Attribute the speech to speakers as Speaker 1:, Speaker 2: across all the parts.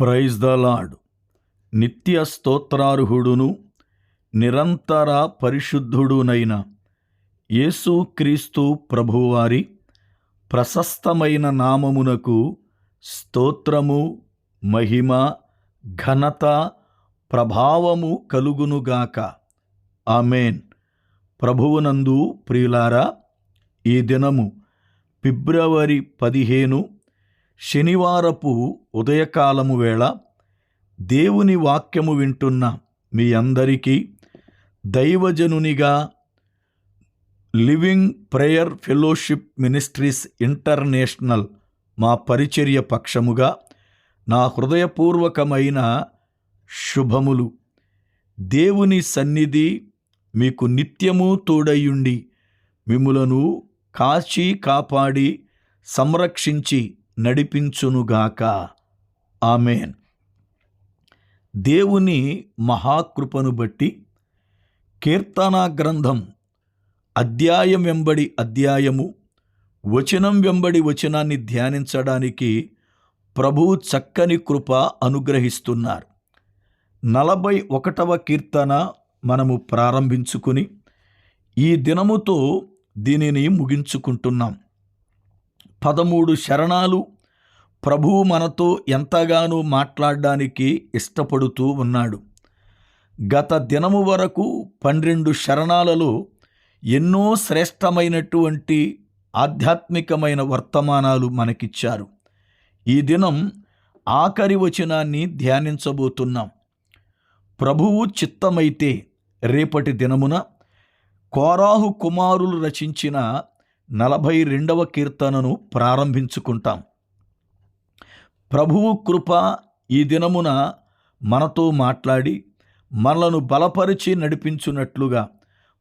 Speaker 1: Praise the lord నిత్య స్తోత్రార్హుడును నిరంతర పరిశుద్ధుడునైన యేసుక్రీస్తు ప్రభువారి ప్రశస్తమైన నామమునకు స్తోత్రము మహిమ ఘనత ప్రభావము కలుగునుగాక ఆమెన్. ప్రభువునందు ప్రియులారా ఈ దినము ఫిబ్రవరి పదిహేను శనివారపు ఉదయకాలము వేళ దేవుని వాక్యము వింటున్న మీ అందరికీ దైవజనునిగా living prayer fellowship ministries international మా పరిచర్య పక్షముగా నా హృదయపూర్వకమైన శుభములు. దేవుని సన్నిధి మీకు నిత్యము తోడయుండి మిమ్ములను కాచి కాపాడి సంరక్షించి నడిపించునుగాక. ఆమెన్. దేవుని మహాకృపను బట్టి కీర్తనా గ్రంథం అధ్యాయం వెంబడి అధ్యాయము వచనం వెంబడి వచనాన్ని ధ్యానించడానికి ప్రభువు చక్కని కృప అనుగ్రహిస్తున్నారు. నలభై ఒకటవ కీర్తన మనము ప్రారంభించుకుని ఈ దినముతో దీనిని ముగించుకుంటున్నాం. పదమూడు శరణాలు ప్రభువు మనతో ఎంతగానో మాట్లాడడానికి ఇష్టపడుతూ ఉన్నాడు. గత దినము వరకు పన్నెండు శరణాలలో ఎన్నో శ్రేష్టమైనటువంటి ఆధ్యాత్మికమైన వర్తమానాలు మనకిచ్చారు. ఈ దినం ఆఖరి వచనాన్ని ధ్యానించబోతున్నాం. ప్రభువు చిత్తమైతే రేపటి దినమున కోరాహు కుమారులు రచించిన నలభై రెండవ కీర్తనను ప్రారంభించుకుంటాం. ప్రభువు కృప ఈ దినమున మనతో మాట్లాడి మనలను బలపరిచి నడిపించున్నట్లుగా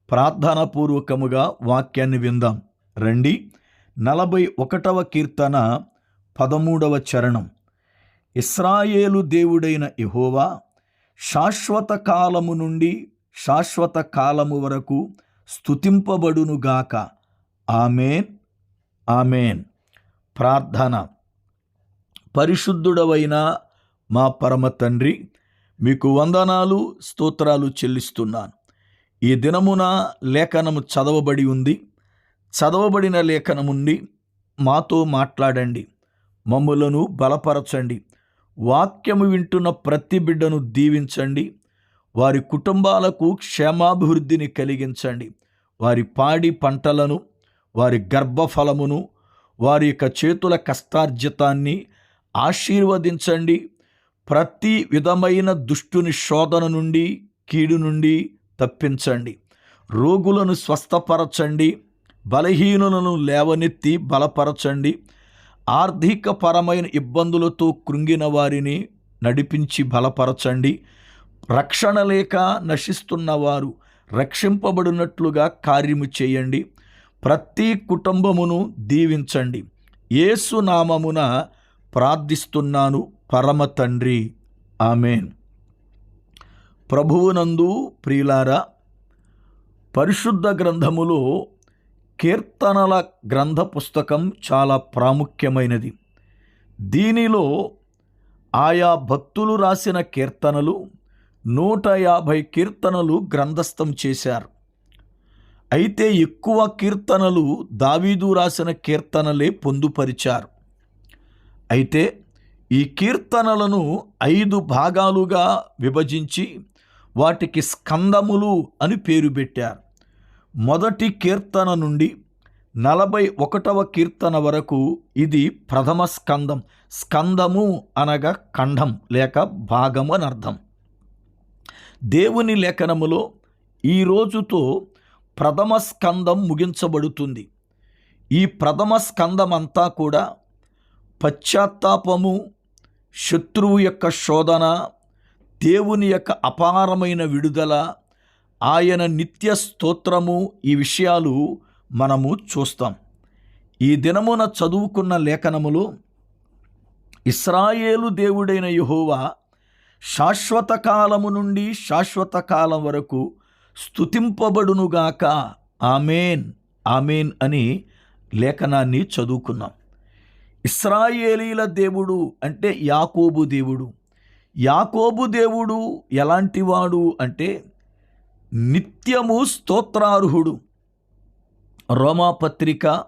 Speaker 1: ప్రార్థనాపూర్వకముగా వాక్యాన్ని విందాం. రండి. నలభై ఒకటవ కీర్తన పదమూడవ చరణం. ఇస్రాయేలు దేవుడైన ఇహోవా శాశ్వత కాలము నుండి శాశ్వత కాలము వరకు స్తుతింపబడునుగాక. Amen amen. ప్రార్థన. పరిశుద్ధుడవైన మా పరమ తండ్రి మీకు వందనాలు స్తోత్రాలు చెల్లిస్తున్నాను. ఈ దినమున లేఖనము చదవబడి ఉంది. చదవబడిన లేఖనముండి మాతో మాట్లాడండి. మమ్ములను బలపరచండి. వాక్యము వింటున్న ప్రతి బిడ్డను దీవించండి. వారి కుటుంబాలకు క్షేమాభివృద్ధిని కలిగించండి. వారి పాడి పంటలను వారి గర్భఫలమును వారి యొక్క చేతుల కష్టార్జితాన్ని ఆశీర్వదించండి. ప్రతి విధమైన దుష్టుని శోధన నుండి కీడు నుండి తప్పించండి. రోగులను స్వస్థపరచండి. బలహీనులను లేవనెత్తి బలపరచండి. ఆర్థికపరమైన ఇబ్బందులతో కృంగిన వారిని నడిపించి బలపరచండి. రక్షణ లేక నశిస్తున్న వారు రక్షింపబడినట్లుగా కార్యము చేయండి. ప్రతి కుటుంబమును దీవించండి. ఏసునామమున ప్రార్థిస్తున్నాను పరమ తండ్రి. ఆమెన్. ప్రభువునందు ప్రియులారా పరిశుద్ధ గ్రంథములో కీర్తనల గ్రంథ పుస్తకం చాలా ప్రాముఖ్యమైనది. దీనిలో ఆయా భక్తులు రాసిన కీర్తనలు నూట యాభై కీర్తనలు గ్రంథస్థం చేశారు. అయితే ఎక్కువ కీర్తనలు దావీదు రాసిన కీర్తనలే పొందుపరిచారు. అయితే ఈ కీర్తనలను ఐదు భాగాలుగా విభజించి వాటికి స్కందములు అని పేరు పెట్టారు. మొదటి కీర్తన నుండి నలభై ఒకటవ కీర్తన వరకు ఇది ప్రథమ స్కందం. స్కందము అనగా ఖండం లేక భాగం అని అర్థం. దేవుని లేఖనములో ఈ రోజుతో ప్రథమ స్కందం ముగించబడుతుంది. ఈ ప్రథమ స్కందం అంతా కూడా పశ్చాత్తాపము శత్రువు యొక్క శోధన దేవుని యొక్క అపారమైన విడుదల ఆయన నిత్య స్తోత్రము ఈ విషయాలు మనము చూస్తాం. ఈ దినమున చదువుకున్న లేఖనములో ఇస్రాయేలు దేవుడైన యహోవా శాశ్వత కాలము నుండి శాశ్వత కాలం వరకు స్థుతింపబడునుగాక ఆమెన్ ఆమెన్ అని లేఖనాన్ని చదువుకున్నాం. ఇస్రాయేలీల దేవుడు అంటే యాకోబు దేవుడు. యాకోబు దేవుడు ఎలాంటివాడు అంటే నిత్యము స్తోత్రార్హుడు. రోమాపత్రిక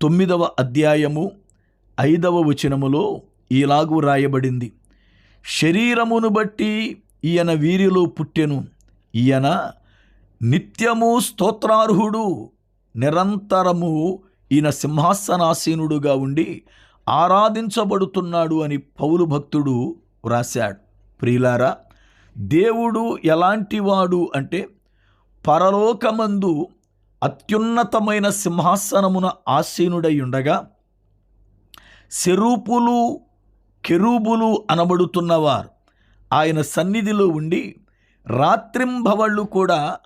Speaker 1: తొమ్మిదవ అధ్యాయము ఐదవ వచనములో ఇలాగు రాయబడింది. శరీరమును బట్టి ఈయన వీరిలో పుట్టెను. ఈయన నిత్యము స్తోత్రార్హుడు నిరంతరము ఈయన సింహాసనాసీనుడుగా ఉండి ఆరాధించబడుతున్నాడు అని పౌలు భక్తుడు వ్రాశాడు. ప్రియులారా దేవుడు ఎలాంటివాడు అంటే పరలోకమందు అత్యున్నతమైన సింహాసనమున ఆసీనుడై ఉండగా శరూపులు కెరూబులు అనబడుతున్నవారు. ఆయన సన్నిధిలో ఉండి రాత్రింభవళ్ళు కూడా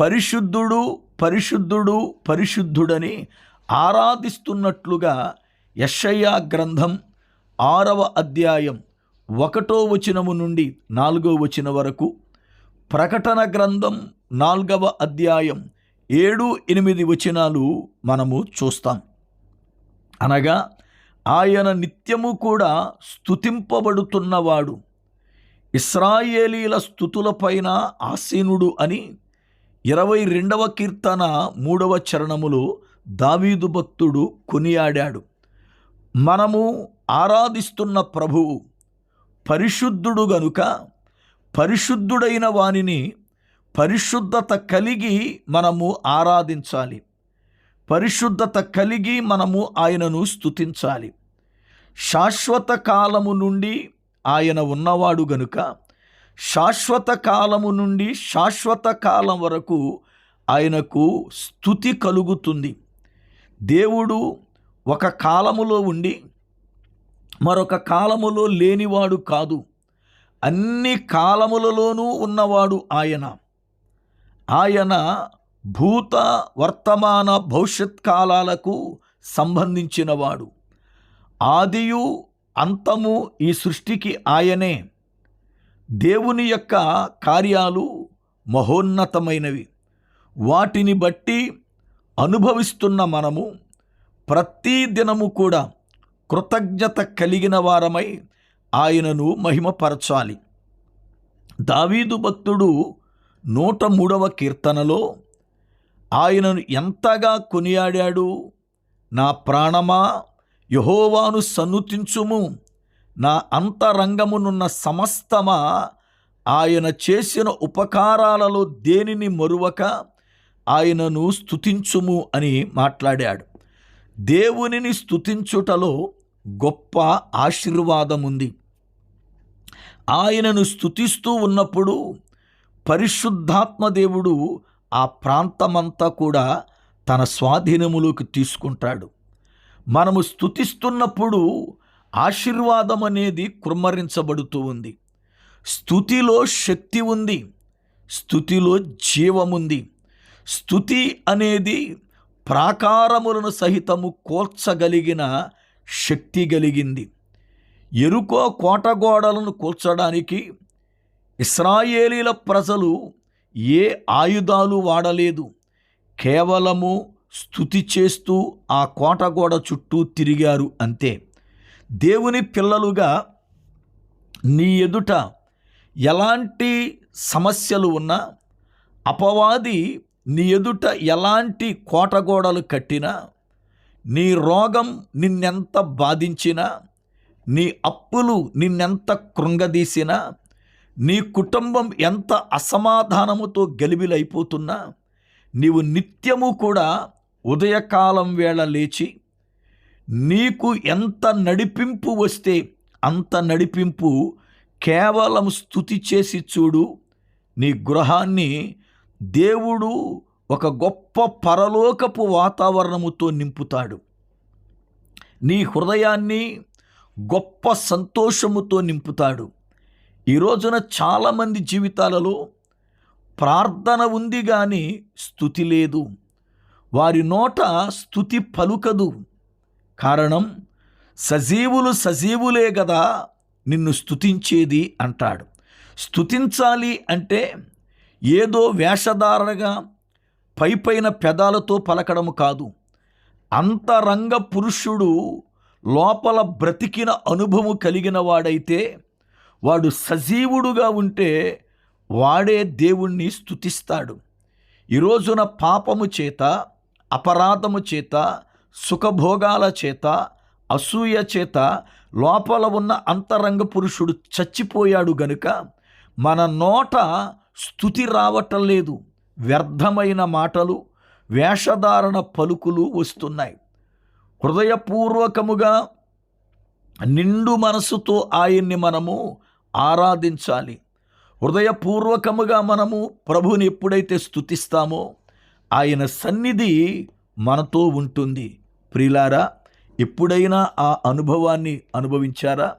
Speaker 1: పరిశుద్ధుడు పరిశుద్ధుడు పరిశుద్ధుడని ఆరాధిస్తున్నట్లుగా యషయా గ్రంథం ఆరవ అధ్యాయం ఒకటో వచనము నుండి నాలుగో వచనం వరకు ప్రకటన గ్రంథం నాలుగవ అధ్యాయం ఏడు ఎనిమిది వచనాలు మనము చూస్తాం. అనగా ఆయన నిత్యము కూడా స్థుతింపబడుతున్నవాడు ఇస్రాయేలీల స్థుతులపైన ఆసీనుడు అని ఇరవై రెండవ కీర్తన మూడవ చరణములో దావీదు భక్తుడు కొనియాడాడు. మనము ఆరాధిస్తున్న ప్రభువు పరిశుద్ధుడు గనుక పరిశుద్ధుడైన వానిని పరిశుద్ధత కలిగి మనము ఆరాధించాలి. పరిశుద్ధత కలిగి మనము ఆయనను స్తుతించాలి. శాశ్వత కాలము నుండి ఆయన ఉన్నవాడు గనుక శాశ్వత కాలము నుండి శాశ్వత కాలం వరకు ఆయనకు స్థుతి కలుగుతుంది. దేవుడు ఒక కాలములో ఉండి మరొక కాలములో లేనివాడు కాదు. అన్ని కాలములలోనూ ఉన్నవాడు ఆయన. ఆయన భూత వర్తమాన భవిష్యత్ కాలాలకు సంబంధించినవాడు. ఆదియు అంతము ఈ సృష్టికి ఆయనే. దేవుని యొక్క కార్యాలు మహోన్నతమైనవి. వాటిని బట్టి అనుభవిస్తున్న మనము ప్రతి దినము కూడా కృతజ్ఞత కలిగిన వారమై ఆయనను మహిమపరచాలి. దావీదు భక్తుడు నూట మూడవ కీర్తనలో ఆయనను ఎంతగా కొనియాడాడు? నా ప్రాణమా? యహోవాను సన్నుతించుము. నా అంతరంగమునున్న సమస్తమా ఆయన చేసిన ఉపకారాలలో దేనిని మరువక ఆయనను స్థుతించుము అని మాట్లాడాడు. దేవునిని స్థుతించుటలో గొప్ప ఆశీర్వాదముంది. ఆయనను స్థుతిస్తూ ఉన్నప్పుడు పరిశుద్ధాత్మ దేవుడు ఆ ప్రాంతమంతా కూడా తన స్వాధీనములోకి తీసుకుంటాడు. మనము స్థుతిస్తున్నప్పుడు ఆశీర్వాదం అనేది కుమ్మరించబడుతూ ఉంది. స్థుతిలో శక్తి ఉంది. స్థుతిలో జీవముంది. స్థుతి అనేది ప్రాకారములను సహితము కోల్చగలిగిన శక్తి కలిగింది ఎరుకో కోటగోడలను కూల్చడానికి ఇస్రాయేలీల ప్రజలు ఏ ఆయుధాలు వాడలేదు. కేవలము స్థుతి చేస్తూ ఆ కోటగోడ చుట్టూ తిరిగారు అంతే. దేవుని పిల్లలుగా నీ ఎదుట ఎలాంటి సమస్యలు ఉన్నా అపవాది నీ ఎదుట ఎలాంటి కోటగోడలు కట్టినా నీ రోగం నిన్నెంత బాధించినా నీ అప్పులు నిన్నెంత కృంగదీసినా నీ కుటుంబం ఎంత అసమాధానముతో గలిబిలైపోతున్నా నీవు నిత్యము కూడా ఉదయకాలం వేళ లేచి నీకు ఎంత నడిపింపు వస్తే అంత నడిపింపు కేవలం స్థుతి చేసి చూడు. నీ గృహాన్ని దేవుడు ఒక గొప్ప పరలోకపు వాతావరణముతో నింపుతాడు. నీ హృదయాన్ని గొప్ప సంతోషముతో నింపుతాడు. ఈ రోజున చాలామంది జీవితాలలో ప్రార్థన ఉంది కానీ స్థుతి లేదు. వారి నోట స్థుతి పలుకదు. కారణం సజీవులు సజీవులే కదా నిన్ను స్థుతించేది అంటాడు. స్థుతించాలి అంటే ఏదో వేషధారణగా పైపైన పెదాలతో పలకడం కాదు. అంతరంగ పురుషుడు లోపల బ్రతికిన అనుభవం కలిగిన వాడైతే వాడు సజీవుడుగా ఉంటే వాడే దేవుణ్ణి స్థుతిస్తాడు ఈరోజున పాపము చేత అపరాధము చేత సుఖభోగాల చేత అసూయ చేత లోపల ఉన్న అంతరంగ పురుషుడు చచ్చిపోయాడు గనుక మన నోట స్థుతి రావటం లేదు. వ్యర్థమైన మాటలు వేషధారణ పలుకులు వస్తున్నాయి. హృదయపూర్వకముగా నిండు మనసుతో ఆయన్ని మనము ఆరాధించాలి. హృదయపూర్వకముగా మనము ప్రభుని ఎప్పుడైతే స్థుతిస్తామో ఆయన సన్నిధి మనతో ఉంటుంది. ప్రిలారా ఎప్పుడైనా ఆ అనుభవాన్ని అనుభవించారా?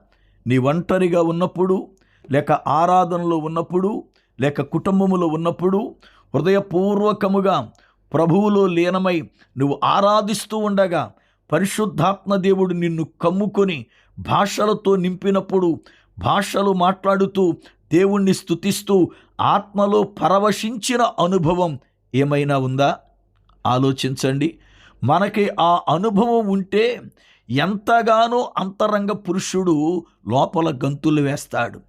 Speaker 1: నీ ఒంటరిగా ఉన్నప్పుడు లేక ఆరాధనలో ఉన్నప్పుడు లేక కుటుంబములో ఉన్నప్పుడు హృదయపూర్వకముగా ప్రభువులో లీనమై నువ్వు ఆరాధిస్తూ ఉండగా పరిశుద్ధాత్మ దేవుడు నిన్ను కమ్ముకొని భాషలతో నింపినప్పుడు భాషలు మాట్లాడుతూ దేవుణ్ణి స్థుతిస్తూ ఆత్మలో పరవశించిన అనుభవం ఏమైనా ఉందా? ఆలోచించండి. మనకి ఆ అనుభవం ఉంటే ఎంతగానో అంతరంగ పురుషుడు లోపల గంతులు వేస్తాడు.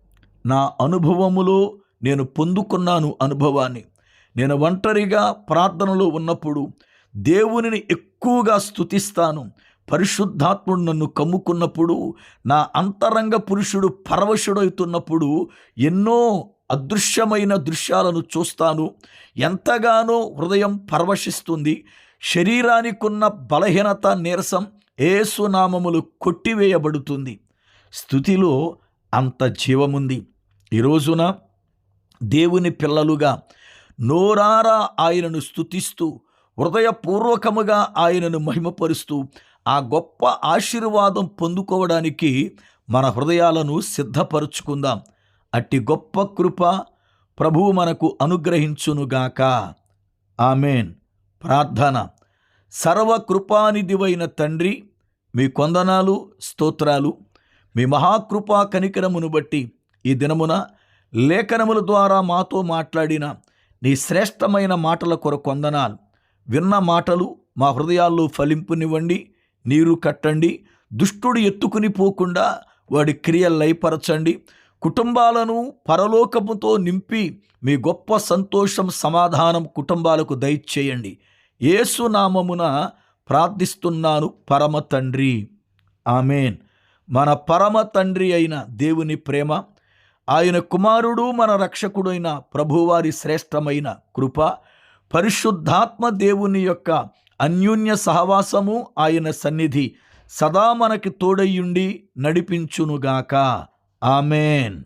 Speaker 1: నా అనుభవములో నేను పొందుకున్నాను అనుభవాన్ని. నేను ఒంటరిగా ప్రార్థనలో ఉన్నప్పుడు దేవునిని ఎక్కువగా స్తుతిస్తాను. పరిశుద్ధాత్ముడు నన్ను కమ్ముకున్నప్పుడు నా అంతరంగ పురుషుడు పరవశుడవుతున్నప్పుడు ఎన్నో అదృశ్యమైన దృశ్యాలను చూస్తాను. ఎంతగానో హృదయం పరవశిస్తుంది. శరీరానికున్న బలహీనత నీరసం ఏసునామములు కొట్టివేయబడుతుంది. స్థుతిలో అంత జీవముంది. ఈ రోజున దేవుని పిల్లలుగా నోరారా ఆయనను స్థుతిస్తూ హృదయపూర్వకముగా ఆయనను మహిమపరుస్తూ ఆ గొప్ప ఆశీర్వాదం పొందుకోవడానికి మన హృదయాలను సిద్ధపరుచుకుందాం. అట్టి గొప్ప కృప ప్రభువు మనకు అనుగ్రహించునుగాక. ఆమెన్. ప్రార్థన. సర్వకృపానిధివైన తండ్రి మీ కొందనాలు స్తోత్రాలు మీ మహాకృపా కనికరమును బట్టి ఈ దినమున లేఖనముల ద్వారా మాతో మాట్లాడిన నీ శ్రేష్టమైన మాటల కొరకు కొందనాలు విన్న మాటలు మా హృదయాల్లో ఫలింపునివ్వండి నీరు కట్టండి దుష్టుడు ఎత్తుకుని పోకుండా వాడి క్రియలైపరచండి కుటుంబాలను పరలోకముతో నింపి మీ గొప్ప సంతోషం సమాధానం కుటుంబాలకు దయచేయండి. ఏసునామమున ప్రార్థిస్తున్నాను పరమ తండ్రి. ఆమెన్. మన పరమ తండ్రి అయిన దేవుని ప్రేమ ఆయన కుమారుడు మన రక్షకుడైన ప్రభువారి శ్రేష్టమైన కృప పరిశుద్ధాత్మ దేవుని యొక్క అన్యోన్య సహవాసము ఆయన సన్నిధి సదా మనకి తోడయ్యుండి నడిపించునుగాక. ఆమెన్.